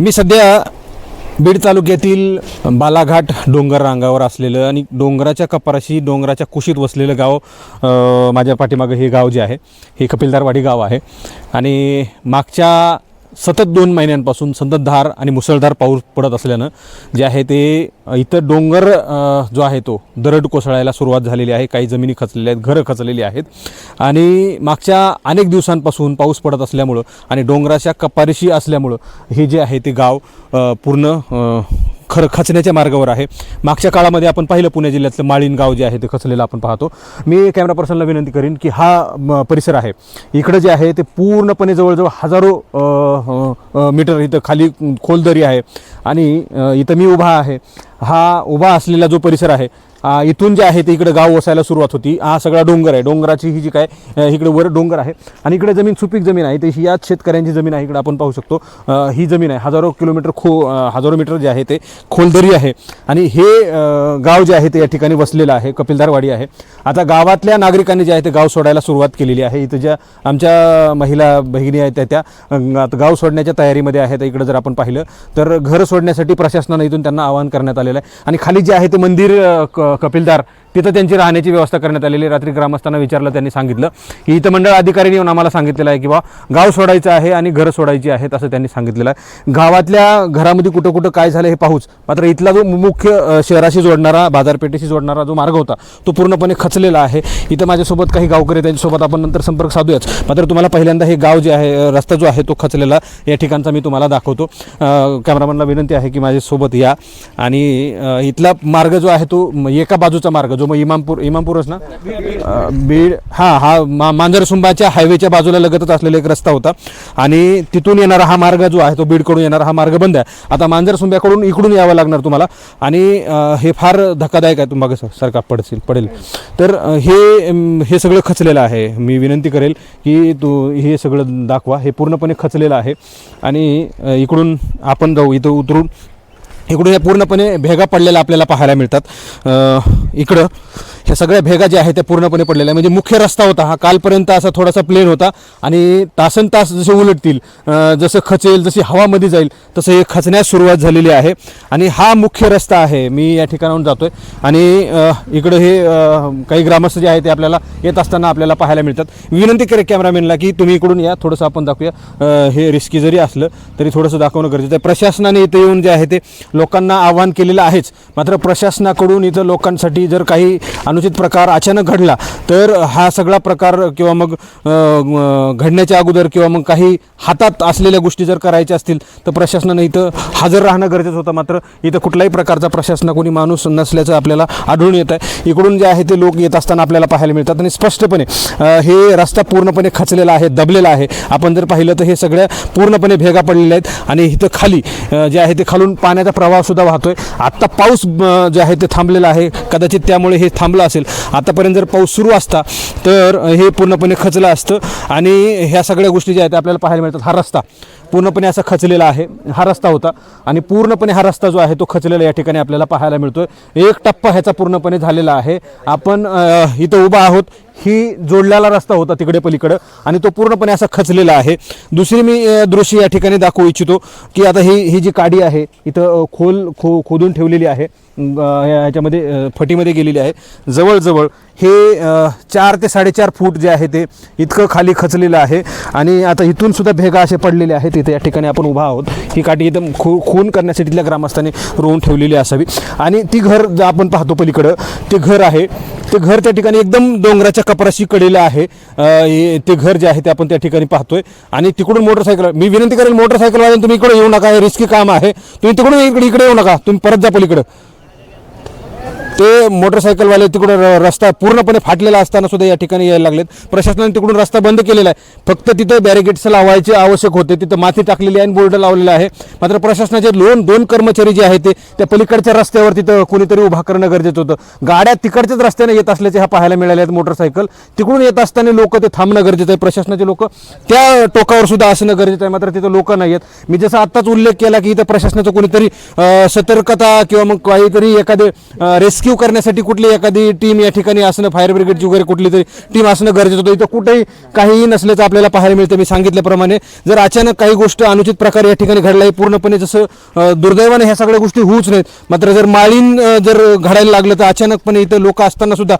मी सध्या बीड तालुक्यातील बालाघाट डोंगर रांगावर असलेलं आणि डोंगराच्या कपाराशी डोंगराच्या कुशीत वसलेलं गाव माझ्या पाठीमागं हे गाव जे आहे हे कपिलदारवाडी गाव आहे. आणि मागच्या सतत दोन महिन्यांपासून संततधार आणि मुसळधार पाऊस पडत असल्यानं जे आहे ते इथं डोंगर जो आहे तो दरड कोसळायला सुरुवात झालेली आहे. काही जमिनी खचलेल्या आहेत घरं खचलेली आहेत. आणि मागच्या अनेक दिवसांपासून पाऊस पडत असल्यामुळं आणि डोंगराच्या कपारीशी असल्यामुळं हे जे आहे ते गाव पूर्ण खरं खचण्याच्या मार्गावर आहे. मागच्या काळामध्ये आपण पाहिलं पुणे जिल्ह्यातलं माळीन गाव जे आहे ते खचलेलं आपण पाहतो. मी कॅमेरा पर्सनला विनंती करीन की हा म, परिसर आहे. इकडं जे आहे ते पूर्णपणे जवळजवळ हजारो मीटर इथं खाली खोल दरी आहे. आणि इथं मी उभा आहे. हा उभा असलेला जो परिसर आहे इथून जे आहे ते इकडे गाव वसायला सुरुवात होती. हा सगळा डोंगर आहे. डोंगराची ही जी काय इकडे वर डोंगर आहे. आणि इकडे जमीन सुपीक जमीन आहे. ती ही याच शेतकऱ्यांची जमीन आहे. इकडे आपण पाहू शकतो. ही जमीन आहे. हजारो किलोमीटर खो हजारो मीटर जे आहे ते खोलदरी आहे. आणि हे गाव जे आहे ते या ठिकाणी वसलेलं आहे. कपिलदारवाडी आहे. आता गावातल्या नागरिकांनी जे आहे ते गाव सोडायला सुरुवात केलेली आहे. इथं ज्या आमच्या महिला भगिनी आहेत त्या त्या गाव सोडण्याच्या तयारीमध्ये आहेत. इकडे जर आपण पाहिलं तर घर सोडण्यासाठी प्रशासनानं इथून त्यांना आवाहन करण्यात आलेलं आहे. आणि खाली जे आहे ते मंदिर क- कपिलदार. तिथं त्यांची राहण्याची व्यवस्था करण्यात आलेली आहे. रात्री ग्रामस्थांना विचारलं त्यांनी सांगितलं की इथं मंडळ अधिकाऱ्यांनी येऊन आम्हाला सांगितलेलं आहे की बा गाव सोडायचं आहे आणि घरं सोडायची आहेत असं त्यांनी सांगितलेलं आहे. गावातल्या घरामध्ये कुठं कुठं काय झालं हे पाहूच. मात्र इथला जो मुख्य शहराशी जोडणारा बाजारपेठेशी जोडणारा जो मार्ग होता तो पूर्णपणे खचलेला आहे. इथं माझ्यासोबत काही गावकरी त्यांच्यासोबत आपण नंतर संपर्क साधूयाच मात्र तुम्हाला पहिल्यांदा हे गाव जे आहे रस्ता जो आहे तो खचलेला. या ठिकाणचा मी तुम्हाला दाखवतो. अ, कॅमेरामॅनला विनंती आहे की माझ्यासोबत या. आणि इथला मार्ग जो आहे तो एका बाजूचा मार्ग जो मग इमामपूर इमामपूरच ना? बीड हा हा मा मांजरसुंबाच्या हायवेच्या बाजूला लगतच असलेला एक रस्ता होता. आणि तिथून येणारा हा मार्ग जो आहे तो बीडकडून येणारा हा मार्ग बंद आहे. आता मांजरसुंब्याकडून इकडून यावं लागणार तुम्हाला. आणि हे फार धक्कादायक आहे तुम्हाला सरकार पडशील पडेल. तर हे हे सगळं खचलेलं आहे. मी विनंती करेल की तू हे सगळं दाखवा. हे पूर्णपणे खचलेलं आहे. आणि इकडून आपण जाऊ इथं उतरून इकडून या पूर्णपणे भेगा पडलेल्या आपल्याला पाहायला मिळतात. इकडं. ह्या सगळ्या भेगा ज्या आहेत त्या पूर्णपणे पडलेल्या आहे. म्हणजे मुख्य रस्ता होता हा. कालपर्यंत असा थोडासा प्लेन होता आणि तासन तास जसे उलटतील जसं खचेल जशी हवामध्ये जाईल तसं हे खचण्यास सुरुवात झालेली आहे. आणि हा मुख्य रस्ता आहे. मी या ठिकाणाहून जातो आहे आणि इकडं हे काही ग्रामस्थ जे आहे ते आपल्याला येत असताना आपल्याला पाहायला मिळतात. विनंती करे कॅमेरामॅनला की तुम्ही इकडून या. थोडंसं आपण दाखवूया. हे रिस्की जरी असलं तरी थोडंसं दाखवणं गरजेचं आहे. प्रशासनाने इथे येऊन जे आहे ते लोकांना आव्हान केलेलं आहेच. मात्र प्रशासनाकडून इथं लोकांसाठी जर काही अनुचित प्रकार अचानक घडला तर हा सगळा प्रकार किंवा मग घडण्याच्या अगोदर किंवा मग काही हातात असलेल्या गोष्टी जर करायच्या असतील तर प्रशासनानं इथं हजर राहणं गरजेचं होतं. मात्र इथं कुठल्याही प्रकारचा प्रशासना कोणी माणूस नसल्याचं आपल्याला आढळून येत आहे. इकडून जे आहे ते लोक येत असताना आपल्याला पाहायला मिळतात आणि स्पष्टपणे हे रस्ता पूर्णपणे खचलेला आहे दबलेला आहे. आपण जर पाहिलं तर हे सगळ्या पूर्णपणे भेगा पडलेल्या आहेत आणि इथं खाली जे आहे ते खालून पाण्याचा प्रवाहसुद्धा वाहतो वाहतोय. आत्ता पाऊस जे आहे ते थांबलेला आहे. कदाचित त्यामुळे हे थांबलं असेल. आतापर्यंत जर पाऊस सुरू असता तर हे पूर्णपणे खचलं असतं. आणि ह्या सगळ्या गोष्टी ज्या आहेत आपल्याला पाहायला मिळतात. हा रस्ता पूर्णपणे असा खचलेला आहे. हा रस्ता होता. आणि पूर्णपणे हा रस्ता जो आहे तो खचलेला या ठिकाणी आपल्याला पाहायला मिळतो एक टप्पा ह्याचा पूर्णपणे झालेला आहे. आपण इथं उभा आहोत. ही जोडलेला रस्ता होता तिकडे पलीकडं आणि तो पूर्णपणे असा खचलेला आहे. दुसरी मी दृश्य या ठिकाणी दाखवू इच्छितो की आता ही ही जी काडी आहे इथं खोल खो खोदून ठेवलेली आहे ह्याच्यामध्ये फटीमध्ये गेलेली आहे. जवळजवळ हे चार ते साडेचार फूट जे आहे ते इतकं खाली खचलेलं आहे आणि आता इथून सुद्धा भेगा असे पडलेले आहेत. इथे या ठिकाणी आपण उभा आहोत. ही काठी एकदम खू खून करण्यासाठी तिथल्या ग्रामस्थांनी रोवून ठेवलेली असावी. आणि ती घर जर आपण पाहतो पलीकडं. ते घर आहे ते घर त्या ठिकाणी एकदम डोंगराच्या कपराशी कडेलं आहे. ते घर जे आहे ते आपण त्या ठिकाणी पाहतोय. आणि तिकडून मोटरसायकल मी विनंती करेल वाजून तुम्ही इकडे येऊ नका हे रिस्की काम आहे. तुम्ही तिकडून इकडे इकडे येऊ नका. तुम्ही परत जा पलीकडं. ते मोटरसायकलवाले तिकडून र- रस्ता पूर्णपणे फाटलेला असताना सुद्धा या ठिकाणी यायला लागलेत. प्रशासनाने तिकडून रस्ता बंद केलेला आहे. फक्त तिथं बॅरिगेट्स लावायचे आवश्यक होते. तिथं माती टाकलेली आहे आणि बोर्ड लावलेला आहे. मात्र प्रशासनाचे दोन दोन कर्मचारी जे आहेत ते त्या पलीकडच्या रस्त्यावर तिथं कोणीतरी उभा करणं गरजेचं होतं. गाड्या तिकडच्याच रस्त्याने येत असल्याचे ह्या पाहायला मिळाले आहेत मोटरसायकल. तिकडून येत असताना लोक ते थांबणं गरजेचं आहे. प्रशासनाचे लोक त्या टोकावर सुद्धा असणं गरजेचं आहे. मात्र तिथं लोक नाही आहेत मी जसं आत्ताच उल्लेख केला की इथं प्रशासनाचं कोणीतरी सतर्कता किंवा मग काहीतरी एखादे रेस्क्यू रेस्क्यू करण्यासाठी कुठली एखादी टीम या ठिकाणी असणं फायर ब्रिगेडची वगैरे कुठली तरी टीम असणं गरजेचं होतं. इथं कुठेही काहीही नसल्याचं आपल्याला पाहायला मिळतं. मी सांगितल्याप्रमाणे जर अचानक काही गोष्ट अनुचित प्रकारे या ठिकाणी घडला हे पूर्णपणे जसं दुर्दैवाने ह्या सगळ्या गोष्टी होऊच नाहीत. मात्र जर माळीन जर घडायला लागलं तर अचानकपणे इथं लोक असताना सुद्धा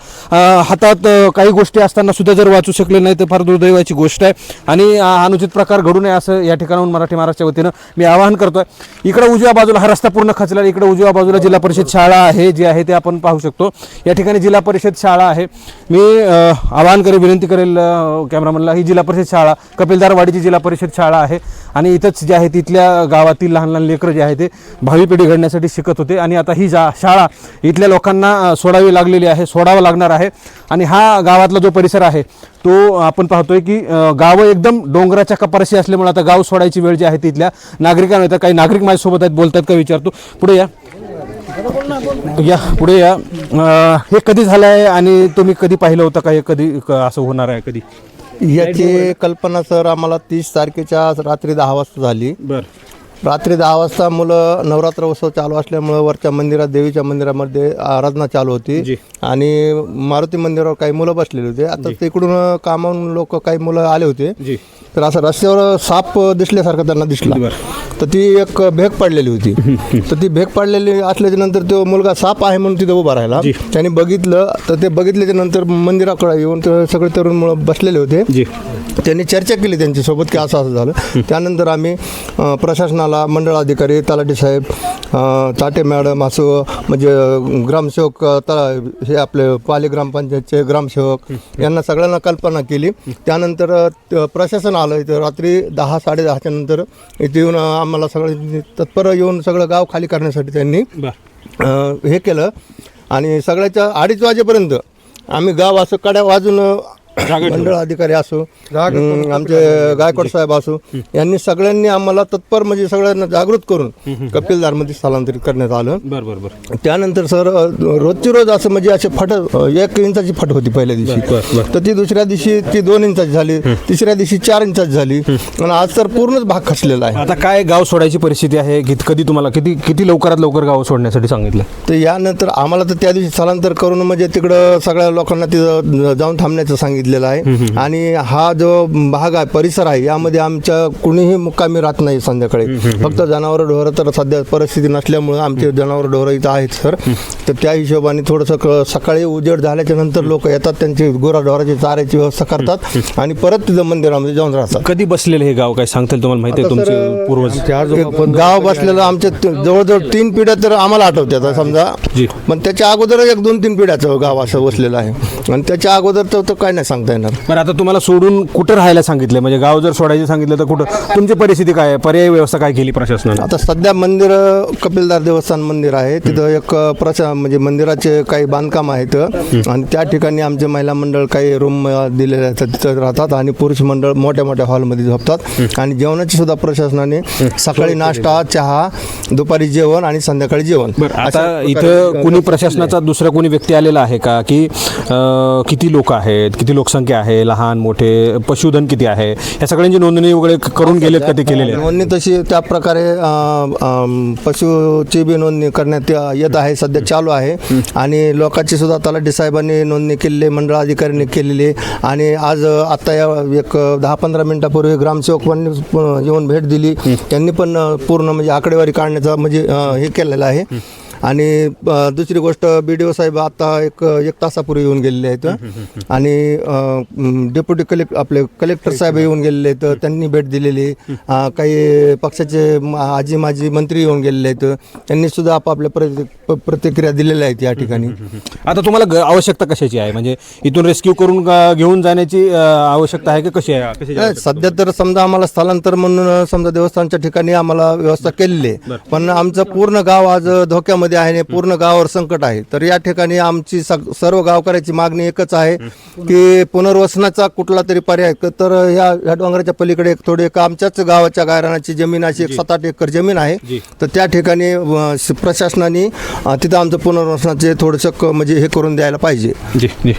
हातात काही गोष्टी असताना सुद्धा जर वाचू शकले नाही तर फार दुर्दैवाची गोष्ट आहे. आणि अनुचित प्रकार घडू नये असं या ठिकाणाहून मराठी महाराष्ट्राच्या वतीनं मी आवाहन करतोय. इकडं उजव्या बाजूला हा रस्ता पूर्ण खचला इकडे उजव्या बाजूला जिल्हा परिषद शाळा आहे जी आहे ते आपण पाहू शकतो. या ठिकाणी जिल्हा परिषद शाळा आहे. मी आवाहन करेल विनंती करेल कॅमेरामनला ही जिल्हा परिषद शाळा कपिलदारवाडीची जिल्हा परिषद शाळा आहे आणि इथंच जे आहे तिथल्या गावातील लहान लहान लेकरं जे आहे ते भावी पिढी घडण्यासाठी शिकत होते आणि आता ही जा शाळा इथल्या लोकांना सोडावी लागलेली आहे सोडावं लागणार आहे आणि हा गावातला जो परिसर आहे तो आपण पाहतोय की गावं एकदम डोंगराच्या कपारशी असल्यामुळे आता गाव सोडायची वेळ जी आहे तिथल्या नागरिकांना येतात काही नागरिक माझ्यासोबत आहेत बोलतात का विचारतो. पुढे या. या पुढे या. अ, हे कधी झालं आहे आणि तुम्ही कधी पाहिलं होतं का हे कधी क- असं होणार आहे कधी? याची कल्पना सर आम्हाला तीस तारखेच्या रात्री दहा वाजता झाली. बरं. रात्री दहा वाजता मुलं नवरात्र उत्सव चालू असल्यामुळं वरच्या मंदिरात देवीच्या मंदिरामध्ये आराधना चालू. होती. आणि मारुती मंदिरावर काही मुलं बसलेले होते. आता तिकडून कामावून लोक काही मुलं आले होते. तर असं रस्त्यावर साप दिसल्यासारखं त्यांना दिसला. तर ती एक भेग पडलेली होती. तर ती भेग पडलेली असल्याच्या नंतर तो मुलगा साप आहे म्हणून तिथं उभा राहिला. त्याने बघितलं. तर ते बघितल्याच्या नंतर मंदिराकडे येऊन सगळे तरुण मुलं बसलेले होते. त्यांनी चर्चा केली त्यांच्यासोबत की असं असं झालं. त्यानंतर आम्ही प्रशासनाला मंडळ अधिकारी तलाठी साहेब चाटे मॅडम असं म्हणजे ग्रामसेवक अ, त हे आपले पाली ग्रामपंचायतचे ग्रामसेवक यांना सगळ्यांना कल्पना केली. त्यानंतर प्रशासन आलं इथं. रात्री दहा साडेदहाच्या नंतर इथे येऊन आम्हाला सगळं तत्पर येऊन सगळं गाव खाली करण्यासाठी त्यांनी हे केलं. आणि सगळ्याच्या अडीच वाजेपर्यंत आम्ही गाव असं कड्या वाजून मंडळ अधिकारी असो आमचे गायकवाड साहेब असो यांनी सगळ्यांनी आम्हाला तत्पर म्हणजे सगळ्यांना जागृत करून कपिलदारमध्ये स्थलांतरित करण्यात आलं. बर बर बर. त्यानंतर सर रोजची रोज असं म्हणजे असे फट एक इंचाची फट होती पहिल्या दिवशी. तर ती दुसऱ्या दिवशी ती दोन इंचाची झाली तिसऱ्या दिवशी चार इंचाची झाली. आणि आज तर पूर्णच भाग खचलेला आहे. आता काय गाव सोडायची परिस्थिती आहे? कधी तुम्हाला किती किती लवकरात लवकर गाव सोडण्यासाठी सांगितलं? तर यानंतर आम्हाला तर त्या दिवशी स्थलांतर करून म्हणजे तिकडं सगळ्या लोकांना तिथं जाऊन थांबण्याचं सांगितलेलं आहे. आणि हा जो भाग आहे परिसर आहे यामध्ये आमच्या कुणीही मुक्कामी राहत नाही संध्याकाळी. फक्त जनावर ढोरं तर सध्या परिस्थिती नसल्यामुळं आमचे जनावर ढोरं इथं आहेत सर. तर त्या हिशोबाने थोडंसं क- सकाळी उजेड झाल्याच्यानंतर लोक येतात त्यांची गुराढोराची चाऱ्याची व्यवस्था करतात आणि परत तिथं मंदिरामध्ये जाऊन राहतात. कधी बसलेलं हे गाव? काय सांगता येईल तुम्हाला माहिती आहे तुमचे पूर्वज? गाव बसलेलं आमच्या त- जवळजवळ तीन पिढ्या तर आम्हाला आठवतात समजा. जी. पण त्याच्या अगोदर एक दोन तीन पिढ्याचं गाव असं बसलेलं आहे. आणि त्याच्या अगोदर तर तर काय नाही सांगता येणार. बरं आता तुम्हाला सोडून कुठं राहायला सांगितलं म्हणजे गाव जर सोडायचं सांगितलं तर कुठं? तुमची परिस्थिती काय आहे? पर्यायी व्यवस्था काय केली प्रशासनानं? आता सध्या मंदिर कपिलदार देवस्थान मंदिर आहे. तिथं एक प्रशा म्हणजे मंदिराचे काही बांधकाम आहेत. आणि त्या ठिकाणी आमचे महिला मंडळ काही रूम दिलेले आहेत. तिथं राहतात आणि पुरुष मंडळ मोठ्या मोठ्या हॉलमध्ये झोपतात. आणि जेवणाची सुद्धा प्रशासनाने सकाळी नाश्ता चहा दुपारी जेवण आणि संध्याकाळी जेवण. आता इथं कुणी प्रशासनाचा दुसरा कोणी व्यक्ती आलेला आहे का? की किती लोक आहेत? किती लोकसंख्या आहे लहान मोठे पशुधन किती आहे या सगळ्यांची नोंदणी वगैरे करून गेलेत का ते केलेले? नोंदणी तशी त्या प्रकारे पशुची बी नोंदणी करण्यात येत आहे सध्या चालू आहे आणि लोकांची सुद्धा तलाठी साहेबांनी नोंदणी केलेली मंडळ अधिकाऱ्यांनी केलेली. आणि आज अं, आता या एक दहा पंधरा मिनिटापूर्वी ग्रामसेवक पण अं, येऊन भेट दिली त्यांनी पण पूर्ण म्हणजे आकडेवारी काढण्याचा म्हणजे हे केलेलं आहे आणि दुसरी गोष्ट बी डी ओ साहेब आता एक एक तासापूर्वी येऊन गेलेले आहेत आणि डेप्युटी कलेक्ट आपले कलेक्टर साहेब येऊन गेलेले आहेत त्यांनी भेट दिलेली. काही पक्षाचे आजी माजी मंत्री येऊन गेलेले आहेत त्यांनी सुद्धा आपापल्या प्रति प- प्रतिक्रिया दिलेल्या आहेत या ठिकाणी. आता तुम्हाला ग- आवश्यकता कशाची आहे? म्हणजे इथून रेस्क्यू करून घेऊन जाण्याची अं, आवश्यकता आहे की? कशी आहे? कशाची नाही, सध्या तर समजा आम्हाला स्थलांतर म्हणून समजा देवस्थानच्या ठिकाणी आम्हाला व्यवस्था केलेली आहे. पण आमचं पूर्ण गाव आज धोक्यामध्ये आहे आणि पूर्ण गावावर संकट आहे. तर या ठिकाणी आमची सग- सर्व गावकऱ्याची मागणी एकच आहे की पुनर्वसनाचा कुठला तरी पर्याय क- तर या या डोंगराच्या पलीकडे एक थोडी एक आमच्याच गावाच्या गायरानाची जमीन अशी एक सात आठ एकर जमीन आहे. तर त्या ठिकाणी अ, श- प्रशासनाने अ, तिथं आमचं पुनर्वसनाचे थोडंसं क- म्हणजे हे करून द्यायला पाहिजे. जी जी.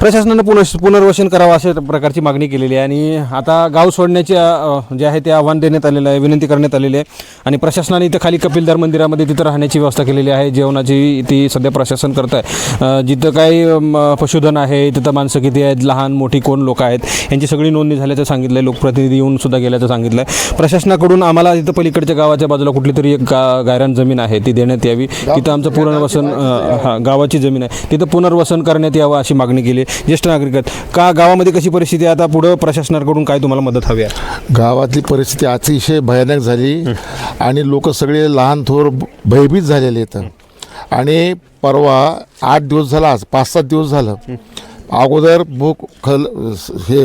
प्रशासनानं पुनर् पुनर्वसन करावं अशा प्रकारची मागणी केलेली आहे आणि आता गाव सोडण्याचे अ, जे आहे ते आव्हान देण्यात आलेलं आहे विनंती करण्यात आलेली आहे. आणि प्रशासनाने इथं खाली कपिलदार मंदिरामध्ये तिथं राहण्याची व्यवस्था केलेली आहे जेवणाची ती सध्या प्रशासन करत आहे. जिथं काही अम, पशुधन आहे तिथं माणसं किती आहेत लहान मोठी कोण लोक आहेत यांची सगळी नोंदणी झाल्याचं सांगितलं आहे लोकप्रतिनिधी येऊन सुद्धा गेल्याचं सांगितलं आहे प्रशासनाकडून आम्हाला इथं पलीकडच्या गावाच्या बाजूला कुठली तरी एक गा गायरान जमीन आहे ती देण्यात यावी. तिथं आमचं पुनर्वसन हा गावाची जमीन आहे. तिथं पुनर्वसन करण्यात यावं अशी मागणी केली. ज्येष्ठ नागरिक का गावामध्ये कशी परिस्थिती आहे? आता पुढं प्रशासनाकडून काय तुम्हाला मदत हवी आहे? गावातली परिस्थिती अतिशय भयानक झाली आणि लोक सगळे लहान थोर भयभीत झालेले आहेत. आणि परवा आठ दिवस झाला आज पाच सात दिवस झालं. अगोदर भूक खल हे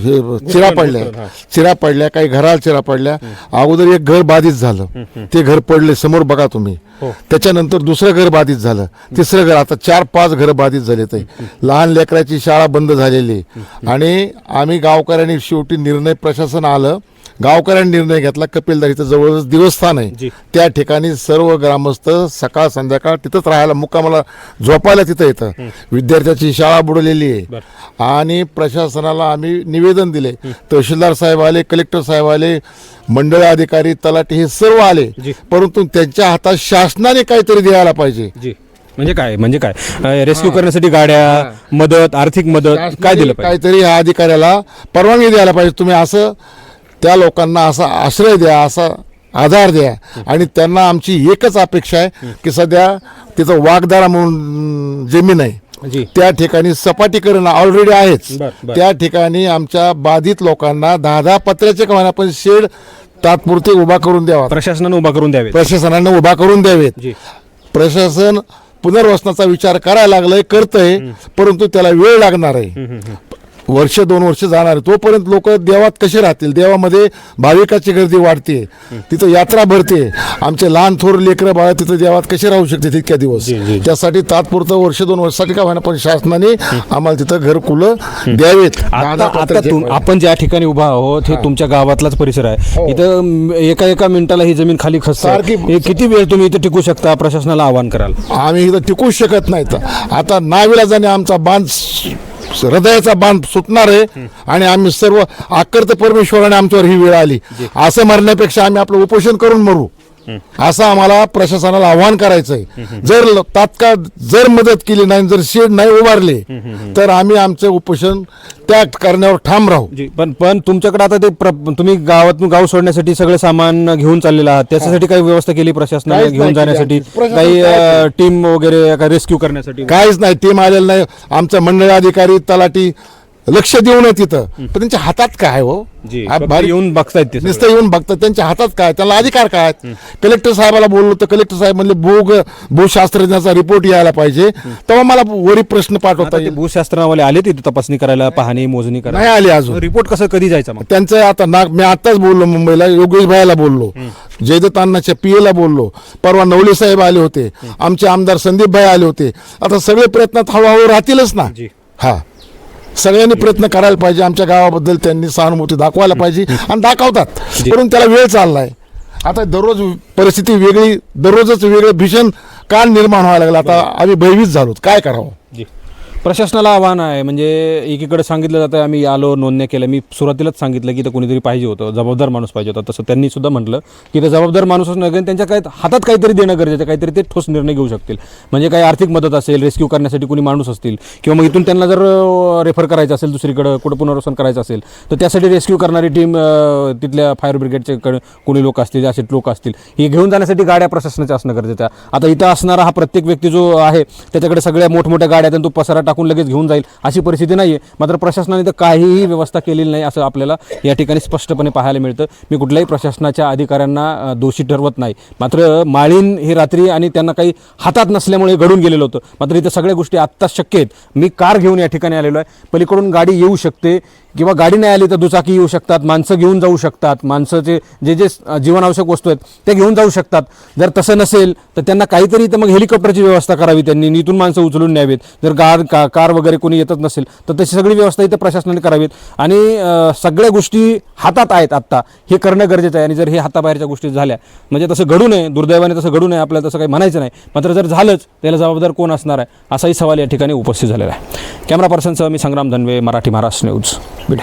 हे चिरा पडल्या. चिरा पडल्या काही घराला चिरा पडल्या. अगोदर एक घर बाधित झालं. ते घर पडले समोर बघा तुम्ही. त्याच्यानंतर दुसरं घर बाधित झालं. तिसरं घर आता चार पाच घर बाधित झाले ते लहान लेकराची शाळा बंद झालेली. आणि आम्ही गावकऱ्यांनी शेवटी निर्णय प्रशासन आलं. गावकऱ्यांनी निर्णय घेतला कपिलदारीचं जवळच देवस्थान. आहे. त्या ठिकाणी सर्व ग्रामस्थ सकाळ संध्याकाळ तिथंच राहायला मुक्कामाला झोपायला तिथं येतं. विद्यार्थ्याची शाळा बुडलेली आहे. आणि प्रशासनाला आम्ही निवेदन दिले तहसीलदार साहेब आले कलेक्टर साहेब आले मंडळ अधिकारी तलाठी हे सर्व आले. परंतु त्यांच्या हातात शासनाने काहीतरी द्यायला पाहिजे. म्हणजे काय? म्हणजे काय? रेस्क्यू करण्यासाठी गाड्या मदत आर्थिक मदत काय दिलं काहीतरी ह्या अधिकाऱ्याला परवानगी द्यायला पाहिजे. तुम्ही असं त्या लोकांना असा आश्रय द्या असा आधार द्या. आणि त्यांना आमची एकच अपेक्षा आहे की सध्या तिथं वाघदारा म्हणून जमीन आहे. त्या ठिकाणी सपाटीकरण ऑलरेडी आहेच. त्या ठिकाणी आमच्या बाधित लोकांना दहा दहा पत्र्याचे कमाना पण शेड तात्पुरते उभा करून द्यावा. प्रशासनानं उभा करून द्यावे प्रशासनाने उभा करून द्यावेत. प्रशासन पुनर्वसनाचा विचार करायला लागलंय करतंय परंतु त्याला वेळ लागणार आहे. वर्ष दोन वर्ष जाणार. आहे तोपर्यंत लोक देवात कसे राहतील? देवामध्ये भाविकाची गर्दी वाढते. तिथं यात्रा भरते. आमचे लहान थोर लेकरं बाळा तिथं देवात कसे राहू शकते तितक्या दिवस. त्यासाठी तात्पुरतं वर्ष दोन वर्षासाठी का होईना पण शासनाने आम्हाला तिथं घरकुलं द्यावेत. आता आपण ज्या ठिकाणी उभा आहोत हे तुमच्या गावातलाच परिसर आहे. इथं म, एका एका मिनिटाला ही जमीन खाली खसते. हे किती वेळ तुम्ही इथे टिकू शकता? प्रशासनाला आवाहन कराल. आम्ही इथं टिकू शकत नाहीत. आता नाविलाजाने आमचा बांध हृदयाचा बांध सुटणार आहे आणि आम्ही सर्व आकर्त परमेश्वराने आमच्यावर ही वेळ आली. असं मरण्यापेक्षा आम्ही आपलं उपोषण करून मरू. असं आम्हाला प्रशासनाला आव्हान करायचंय. जर तात्काळ जर मदत केली नाही जर शेड नाही उभारले तर आम्ही आमचं उपोषण त्या करण्यावर ठाम राहू. पण पण तुमच्याकडे आता ते तुम्ही गावातून गाव सोडण्यासाठी सगळं सामान घेऊन चाललेलं आहात. त्याच्यासाठी काही व्यवस्था केली प्रशासनाने घेऊन जाण्यासाठी? काही टीम वगैरे काही रेस्क्यू करण्यासाठी? काहीच नाही टीम आलेलं नाही. आमचा मंडळ अधिकारी तलाठी लक्ष देऊ नये तिथं. पण त्यांच्या हातात काय हो? जी हा फक्त भारी- येऊन बघतायत ते सगळं. नुसतं येऊन बघतात त्यांच्या हातात काय? त्याला अधिकार काय? आहेत? कलेक्टर साहेबाला बोललो तर कलेक्टर साहेब म्हणले भूग भूशास्त्रज्ञाचा रिपोर्ट यायला पाहिजे. तेव्हा मला वरी प्रश्न पाठवता आता ते येईल. भूशास्त्रवाले आले तिथे तपासणी करायला पाहणी मोजणी नाही करायला आले अजून. रिपोर्ट कसं कधी जायचा मग? त्यांचं आता नाग मी आताच बोललो मुंबईला योगेश भाईला बोललो. जयदत्त अण्णाच्या पीएला बोललो. परवा नवले साहेब आले होते. आमचे आमदार संदीप भाई आले होते. आता सगळे प्रयत्नात हळूहळू राहतीलच ना. जी. हा. सगळ्यांनी प्रयत्न करायला पाहिजे. आमच्या गावाबद्दल त्यांनी सहानुभूती दाखवायला पाहिजे आणि दाखवतात. म्हणून त्याला वेळ चाललाय. आता दररोज परिस्थिती वेगळी दररोजच वेगळं भीषण काळ निर्माण व्हायला लागला. आता आम्ही भयभीत झालो. काय करावं? प्रशासनाला आव्हान आहे. म्हणजे एकीकडे सांगितलं जातं आम्ही आलो नोंदण्या केल्या मी सुरुवातीलाच सांगितलं की इथं कोणीतरी पाहिजे होतं. जबाबदार माणूस पाहिजे होता. तसं त्यांनी सुद्धा म्हटलं की ते जबाबदार माणूसच नव्हे त्यांच्या काय हातात काहीतरी देणं गरजेचं काहीतरी ते ठोस निर्णय घेऊ शकतील. म्हणजे काही आर्थिक मदत असेल रेस्क्यू करण्यासाठी कोणी माणूस असतील किंवा मग इथून त्यांना जर रेफर करायचं असेल दुसरीकडं कुठं पुनर्वसन करायचं असेल तर त्यासाठी रेस्क्यू करणारी टीम तिथल्या फायर ब्रिगेडचे कडे कोणी लोक असतील असे लोक असतील हे घेऊन जाण्यासाठी गाड्या प्रशासनाच्या असणं गरजेचं आहे. आता इथं असणारा हा प्रत्येक व्यक्ती जो आहे त्याच्याकडे सगळ्या मोठमोठ्या गाड्या आहेत तो पसारा टाकून लगेच घेऊन जाईल अशी परिस्थिती नाही आहे मात्र प्रशासनाने तर काहीही व्यवस्था केलेली नाही असं आपल्याला या ठिकाणी स्पष्टपणे पाहायला मिळतं. मी कुठल्याही प्रशासनाच्या अधिकाऱ्यांना दोषी ठरवत नाही. मात्र माळीन हे रात्री आणि त्यांना काही हातात नसल्यामुळे घडून गेलेलं होतं. मात्र इथं सगळ्या गोष्टी आत्ताच शक्य आहेत. मी कार घेऊन या ठिकाणी आलेलो आहे. पलीकडून गाडी येऊ शकते. किंवा गाडी नाही आली तर दुचाकी येऊ शकतात माणसं घेऊन जाऊ शकतात माणसाचे जे जे जीवनावश्यक वस्तू आहेत ते घेऊन जाऊ शकतात. जर तसं नसेल तर त्यांना काहीतरी इथं मग हेलिकॉप्टरची व्यवस्था करावी त्यांनी आणि इथून माणसं उचलून न्यावीत. जर कार का कार वगैरे कोणी येतच नसेल तर तशी सगळी व्यवस्था इथं प्रशासनाने करावीत. आणि सगळ्या गोष्टी हातात आहेत आत्ता. हे करणं गरजेचं आहे. आणि जर हे हाताबाहेरच्या गोष्टी झाल्या म्हणजे तसं घडू नये दुर्दैवाने तसं घडू नये आपल्याला तसं काही म्हणायचं नाही. मात्र जर झालंच त्याला जबाबदार कोण असणार आहे? असाही सवाल या ठिकाणी उपस्थित झालेला आहे. कॅमेरा पर्सनसह मी संग्राम धनवे मराठी महाराष्ट्र न्यूज. बीड